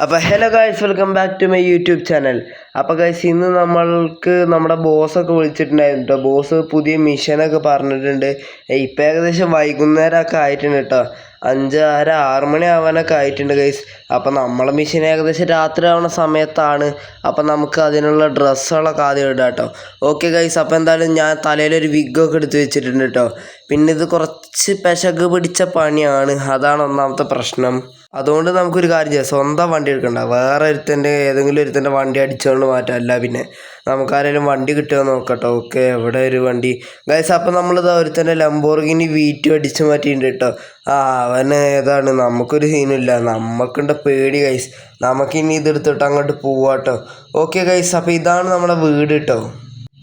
അപ്പോൾ hello guys welcome back to my YouTube channel അപ്പോൾ guys ഇന്ന് നമ്മൾക്ക് നമ്മുടെ ബോസൊക്കെ വിളിച്ചിട്ടുണ്ടായിരുന്നു കേട്ടോ ബോസ് പുതിയ മിഷനൊക്കെ പറഞ്ഞിട്ടുണ്ട്. ഇപ്പം ഏകദേശം വൈകുന്നേരമൊക്കെ ആയിട്ടുണ്ട് കേട്ടോ അഞ്ച് അര ആറ് മണി ആവാനൊക്കെ ആയിട്ടുണ്ട് ഗൈസ് അപ്പോൾ നമ്മളെ മിഷൻ ഏകദേശം രാത്രി ആവുന്ന സമയത്താണ്. അപ്പോൾ നമുക്ക് അതിനുള്ള ഡ്രസ്സുകളൊക്കെ ആദ്യം ഇടാം കേട്ടോ ഓക്കെ ഗൈസ് അപ്പോൾ എന്തായാലും ഞാൻ തലയിലൊരു വിഗ്ഗൊക്കെ എടുത്ത് വെച്ചിട്ടുണ്ട് കേട്ടോ പിന്നെ ഇത് കുറച്ച് പെശക് പിടിച്ച പണിയാണ്. അതാണ് ഒന്നാമത്തെ പ്രശ്നം. അതുകൊണ്ട് നമുക്കൊരു കാര്യം ചെയ്യാം. സ്വന്തം വണ്ടി എടുക്കണ്ട. വേറെ ഒരുത്തന്റെ ഏതെങ്കിലും ഒരുത്തന്റെ വണ്ടി അടിച്ചുകൊണ്ട് മാറ്റാം അല്ല പിന്നെ നമുക്കാരെങ്കിലും വണ്ടി കിട്ടുമോ നോക്കട്ടോ. ഓക്കെ എവിടെ ഒരു വണ്ടി. ഗൈസ് അപ്പം നമ്മളിത് ഒരുത്തന്റെ ലംബോർഗിനി വീറ്റു അടിച്ച് മാറ്റിയിട്ടുണ്ട് കേട്ടോ. ആ അവന് ഏതാണ്? നമുക്കൊരു സീനില്ല നമുക്കുണ്ട് പേടി ഗൈസ് നമുക്കിനി ഇതെടുത്തിട്ട് അങ്ങോട്ട് പോവാട്ടോ. ഓക്കെ ഗൈസ് അപ്പോൾ ഇതാണ് നമ്മുടെ വീട് കേട്ടോ.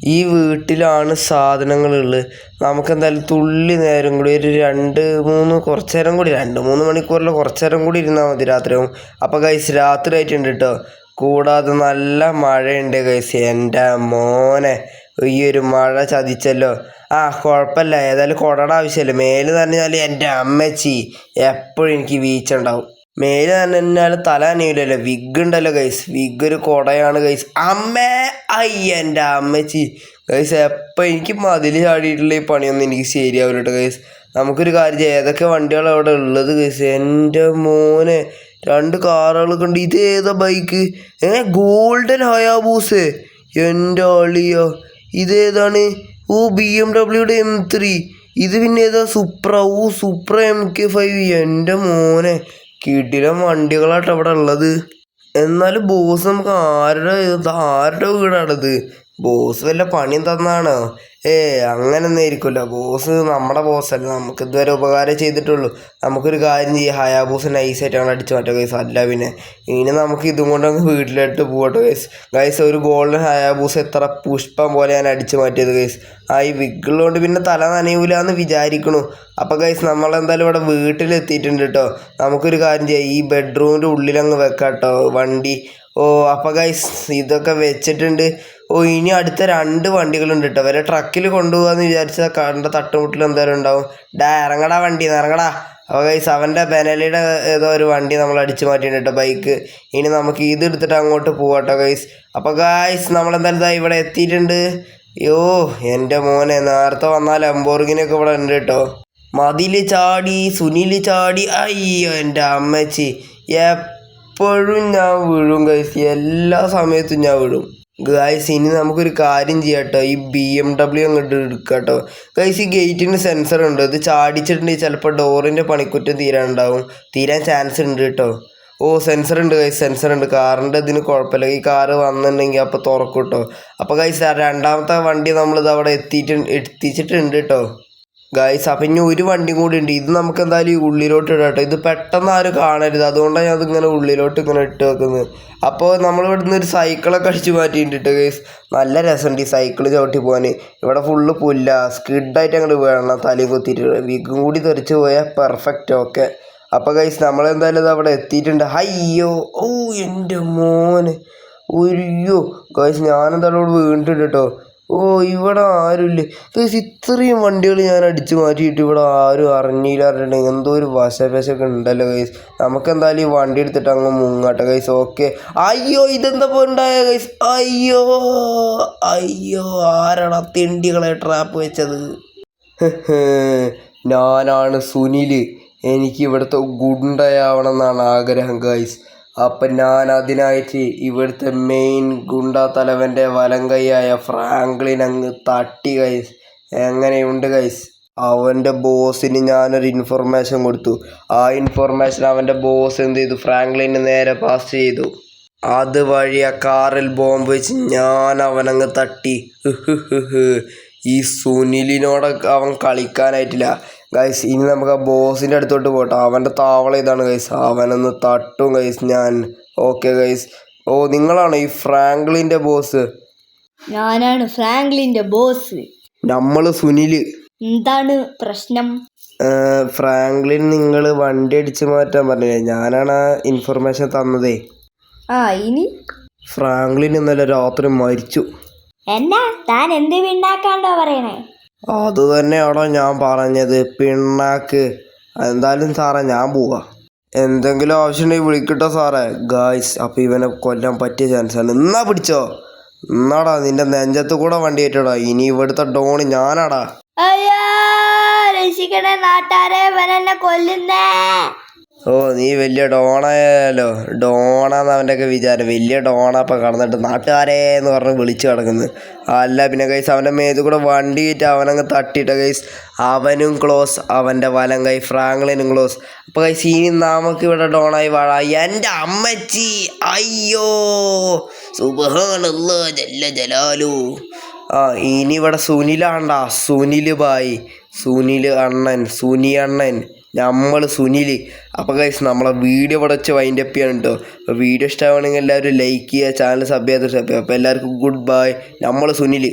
ഈ വീട്ടിലാണ് സാധനങ്ങളുള്ളത്. നമുക്ക് എന്തായാലും തുള്ളി നേരം കൂടി ഒരു രണ്ട് മൂന്ന് കുറച്ച് നേരം കൂടി രണ്ട് മൂന്ന് മണിക്കൂറിൽ കുറച്ച് നേരം കൂടി ഇരുന്നാൽ മതി രാത്രിയാവും. അപ്പോൾ ഗൈസ് രാത്രി ആയിട്ടുണ്ട് കേട്ടോ കൂടാതെ നല്ല മഴയുണ്ട് ഗൈസ് എന്റെ മോനെ ഈ ഒരു മഴ ചതിച്ചല്ലോ. ആ കുഴപ്പമില്ല. ഏതായാലും കുടയുടെ ആവശ്യമില്ല. മേൽ നനഞ്ഞാൽ എന്റെ അമ്മച്ചി എപ്പോഴും എനിക്ക് വീഴ്ച ഉണ്ടാവും. മേൽ നനഞ്ഞാൽ തല നനയില്ലല്ലോ വിഗ് ഉണ്ടല്ലോ ഗൈസ് വിഗ് ഒരു കുടയാണ് ഗൈസ് അമ്മേ അയ്യ എന്റെ അമ്മച്ചി ഗൈസ് എപ്പോൾ എനിക്ക് മതിൽ ചാടിയിട്ടുള്ള ഈ പണിയൊന്നും എനിക്ക് ശരിയാവില്ല കേട്ടോ ഗൈസ് നമുക്കൊരു കാര്യം ചെയ്യാം. ഏതൊക്കെ വണ്ടികളാണ് അവിടെ ഉള്ളത് ഗൈസ് എന്റെ മോനെ രണ്ട് കാറുകളൊക്കെ ഉണ്ട് ഇത് ഏതാ ബൈക്ക് ഏ ഗോൾഡൻ ഹയാബൂസ് എന്റെ അളിയോ ഇതേതാണ് ഓ ബി എം ഡബ്ല്യൂടെ എം ത്രീ ഇത് പിന്നെ ഏതാ Supra oh Supra M K five എന്റെ മോനെ. കിടിലം വണ്ടികളാട്ടോ അവിടെ ഉള്ളത്. എന്നാലും ബോസ് നമുക്ക് ആരുടെ ആരുടെ വീടാണിത്? ബോസ് വല്ല പണിയും തന്നാണോ? ഏ അങ്ങനൊന്നും ആയിരിക്കില്ല ബോസ് നമ്മുടെ ബോസല്ല. നമുക്ക് ഇതുവരെ ഉപകാരം ചെയ്തിട്ടുള്ളൂ. നമുക്കൊരു കാര്യം ചെയ്യാം. ഹയാബൂസ് നൈസായിട്ട് ഞങ്ങൾ അടിച്ചു മാറ്റോ ഗൈസ് അല്ല പിന്നെ. ഇനി നമുക്ക് ഇതും കൊണ്ട് അങ്ങ് വീട്ടിലിട്ട് പോകട്ടോ ഗൈസ് ഗൈസ് ഒരു ഗോൾഡൻ ഹയാബൂസ് എത്ര പുഷ്പം പോലെ ഞാൻ അടിച്ചു മാറ്റിയത് ഗൈസ് ആ ഈ വിഗുള്ളതുകൊണ്ട് പിന്നെ തല നനയൂല എന്ന് വിചാരിക്കണു. അപ്പോൾ ഗൈസ് നമ്മളെന്തായാലും ഇവിടെ വീട്ടിലെത്തിയിട്ടുണ്ട് കേട്ടോ നമുക്കൊരു കാര്യം ചെയ്യാം. ഈ ബെഡ്റൂമിന്റെ ഉള്ളിലങ്ങ് വെക്കാം കേട്ടോ വണ്ടി ഓ അപ്പോൾ ഗൈസ് ഇതൊക്കെ വെച്ചിട്ടുണ്ട്. ഓ ഇനി അടുത്ത രണ്ട് വണ്ടികളുണ്ട് കേട്ടോ വരെ ട്രക്കിൽ കൊണ്ടുപോകാന്ന് വിചാരിച്ചാൽ കണ്ട തട്ടുമുട്ടിൽ എന്തായാലും ഉണ്ടാവും. ഡാ ഇറങ്ങടാ വണ്ടി ഇറങ്ങടാ. അപ്പോൾ ഗൈസ് അവന്റെ ബെനലിയുടെ ഏതോ ഒരു വണ്ടി നമ്മൾ അടിച്ചു മാറ്റിയിട്ടുണ്ട് കേട്ടോ ബൈക്ക് ഇനി നമുക്ക് ഇത് എടുത്തിട്ട് അങ്ങോട്ട് പോവാട്ടോ ഗൈസ് അപ്പോൾ ഗൈസ് നമ്മളെന്തായാലും ഇവിടെ എത്തിയിട്ടുണ്ട്. യോ എന്റെ മോനെ നേരത്തെ വന്നാൽ അമ്പോർഗിനൊക്കെ ഇവിടെ ഉണ്ട് കേട്ടോ മതിൽ ചാടി സുനിൽ ചാടി. അയ്യോ എന്റെ അമ്മച്ചി. എപ്പോഴും ഞാൻ വീഴും ഗൈസ് എല്ലാ സമയത്തും ഞാൻ വീഴും ഗൈസ് ഇനി നമുക്കൊരു കാര്യം ചെയ്യാം ഈ ബി എം ഡബ്ല്യു അങ്ങോട്ട് എടുക്കാം കേട്ടോ ഗൈസ് ഈ ഗേറ്റിന് സെൻസർ ഉണ്ട്. ഇത് ചാടിച്ചിട്ടുണ്ടെങ്കിൽ ചിലപ്പോൾ ഡോറിന്റെ പണിക്കുറ്റം തീരാനുണ്ടാവും. തീരാൻ ചാൻസ് ഉണ്ട് കേട്ടോ. ഓ സെൻസർ ഉണ്ട് ഗൈസ് സെൻസർ ഉണ്ട്. കാറിന്റെ ഇതിന് കുഴപ്പമില്ല. ഈ കാറ് വന്നിട്ടുണ്ടെങ്കിൽ അപ്പോൾ തുറക്കും കേട്ടോ. അപ്പോൾ ഗൈസ് രണ്ടാമത്തെ വണ്ടി നമ്മളിത് അവിടെ എത്തിയിട്ട് എത്തിച്ചിട്ടുണ്ട് കേട്ടോ. ഗൈസ് അപ്പം ഇനി ഒരു വണ്ടിയും കൂടി ഉണ്ട്. ഇത് നമുക്ക് എന്തായാലും ഈ ഉള്ളിലോട്ട് ഇടാം കേട്ടോ. ഇത് പെട്ടെന്ന് ആരും കാണരുത്. അതുകൊണ്ടാണ് ഞാൻ അതിങ്ങനെ ഉള്ളിലോട്ട് ഇങ്ങനെ ഇട്ട് വെക്കുന്നത്. അപ്പോൾ നമ്മൾ ഇവിടുന്ന് ഒരു സൈക്കിളൊക്കെ അടിച്ച് മാറ്റിയിട്ടുണ്ട് ഗൈസ് നല്ല രസമുണ്ട് ഈ സൈക്കിൾ ചവിട്ടി പോകാൻ ഇവിടെ ഫുള്ള് പുല്ല സ്കിഡായിട്ട് അങ്ങോട്ട് വേണം തലയിൽ കുത്തിയിട്ട്. വിഗും കൂടി തെറിച്ച് പോയാൽ പെർഫെക്റ്റ് ഓക്കെ അപ്പോൾ ഗൈസ് നമ്മളെന്തായാലും ഇത് അവിടെ എത്തിയിട്ടുണ്ട്. അയ്യോ ഓ എന്റെ മോന്. ഒയ്യോ ഗൈസ് ഞാനെന്തായാലും ഇവിടെ വീണിട്ടുണ്ട് കേട്ടോ. ഓ ഇവിടെ ആരുമില്ല. ഇത്രയും വണ്ടികൾ ഞാൻ അടിച്ചു മാറ്റിയിട്ട് ഇവിടെ ആരും അറിഞ്ഞില്ല അറിഞ്ഞിട്ടുണ്ടെങ്കിൽ എന്തോ ഒരു വശപശൊക്കെ ഉണ്ടല്ലോ ഗൈസ് നമുക്ക് എന്തായാലും ഈ വണ്ടി എടുത്തിട്ട് അങ്ങ് മുങ്ങാട്ടെ ഗൈസ് ഓക്കെ അയ്യോ ഇതെന്താ ഉണ്ടായ ഗൈസ് അയ്യോ അയ്യോ ആരാടാ തിണ്ടികളെ ട്രാപ്പ് വെച്ചത്? ഞാനാണ് സുനിൽ എനിക്ക് ഇവിടുത്തെ ഗുണ്ടയാവണം എന്നാണ് ആഗ്രഹം ഗൈസ് അപ്പം ഞാൻ അതിനായിട്ട് ഇവിടുത്തെ മെയിൻ ഗുണ്ട തലവന്റെ വലം കൈയായ ഫ്രാങ്ക്ലിൻ അങ്ങ് തട്ടി ഗൈസ് എങ്ങനെയുണ്ട് ഗൈസ് അവന്റെ ബോസിന് ഞാനൊരു ഇൻഫർമേഷൻ കൊടുത്തു. ആ ഇൻഫർമേഷൻ അവന്റെ ബോസ് എന്ത് ചെയ്തു? ഫ്രാങ്ക്ലിന് നേരെ പാസ് ചെയ്തു. അതുവഴി ആ കാറിൽ ബോംബ് വെച്ച് ഞാൻ അവനങ്ങ് തട്ടി. ഈ സുനിലിനോട് അവൻ കളിക്കാനായിട്ടില്ല. ഗൈസ് ഇനി നമുക്ക് ആ ബോസിന്റെ അടുത്തോട്ട് പോകട്ടെ അവന്റെ താവള ഇതാണ് ഗൈസ് അവനൊന്ന് തട്ടും ഗൈസ് ഞാൻ. ഓക്കെ ഗൈസ് ഓ നിങ്ങളാണ് ഈ ഫ്രാങ്ക്ലിന്റെ ബോസ് ഞാനാണ് ഫ്രാങ്ക്ലിന്റെ ബോസ് നമ്മൾ സുനിൽ എന്താണ് പ്രശ്നം? ഫ്രാങ്ക്ലിൻ നിങ്ങൾ വണ്ടി അടിച്ച് മാറ്റാൻ പറഞ്ഞില്ലേ? ഞാനാണ് ആ ഇൻഫർമേഷൻ തന്നതേ. ആ ഇനി? ഫ്രാങ്ക്ലിൻ ഇന്നലെ രാത്രി മരിച്ചു. എന്നാ? താൻ എന്ത് വീണ്ടാക്കാണ്ടോ പറയണേ? അത് തന്നെയാണോ ഞാൻ പറഞ്ഞത്. പിണ്ണാക്ക്. എന്തായാലും സാറേ ഞാൻ പോവാ. എന്തെങ്കിലും ആവശ്യമുണ്ടെങ്കിൽ വിളിക്കട്ടോ സാറേ. ഗായ്സ് അപ്പം ഇവനെ കൊല്ലാൻ പറ്റിയ ചാൻസാണ് എന്നാ പിടിച്ചോ. എന്നാടാ നിന്റെ നെഞ്ചത്ത് കൂടെ വണ്ടി ഏറ്റടാ ഇനി ഇവിടുത്തെ ഡോണ് ഞാനാടാ. അയ്യോ രക്ഷിക്കണേ നാട്ടാരെ. ഇവനെന്നെ കൊല്ലുന്നേ. ഓ നീ വലിയ ഡോണായാലോ ഡോണാന്ന് അവന്റെ ഒക്കെ വിചാരം. വലിയ ഡോണ ഇപ്പം കടന്നിട്ട് നാട്ടുകാരേ എന്ന് പറഞ്ഞ് വിളിച്ചു കിടക്കുന്നു അല്ല പിന്നെ കൈസ് അവന്റെ മേത്ത് കൂടെ വണ്ടി കയറ്റി അവനങ്ങ് തട്ടിയിട്ട കൈസ് അവനും ക്ലോസ് അവന്റെ വലം കൈ ഫ്രാങ്ക്ലിനും ക്ലോസ് അപ്പോൾ കൈസ് ഇനി നമുക്ക് ഇവിടെ ഡോണായി വാഴ. എന്റെ അമ്മച്ചി അയ്യോ. ജല്ല ജലാലു. ആ ഇനി ഇവിടെ സുനിലാണ്ടാ. സുനിൽ ബായി. സുനിൽ അണ്ണൻ സുനി അണ്ണൻ. നമ്മൾ സുനിൽ അപ്പോൾ ഗൈസ് നമ്മളെ വീഡിയോ ഇവിടെ വെച്ച് വൈൻഡ് അപ്പ് ചെയ്യണം കേട്ടോ അപ്പോൾ വീഡിയോ ഇഷ്ടമാണെങ്കിൽ എല്ലാവരും ലൈക്ക് ചെയ്യുക ചാനൽ സബ്സ്ക്രൈബ് ചെയ്യുക അപ്പോൾ എല്ലാവർക്കും ഗുഡ് ബൈ നമ്മൾ സുനിൽ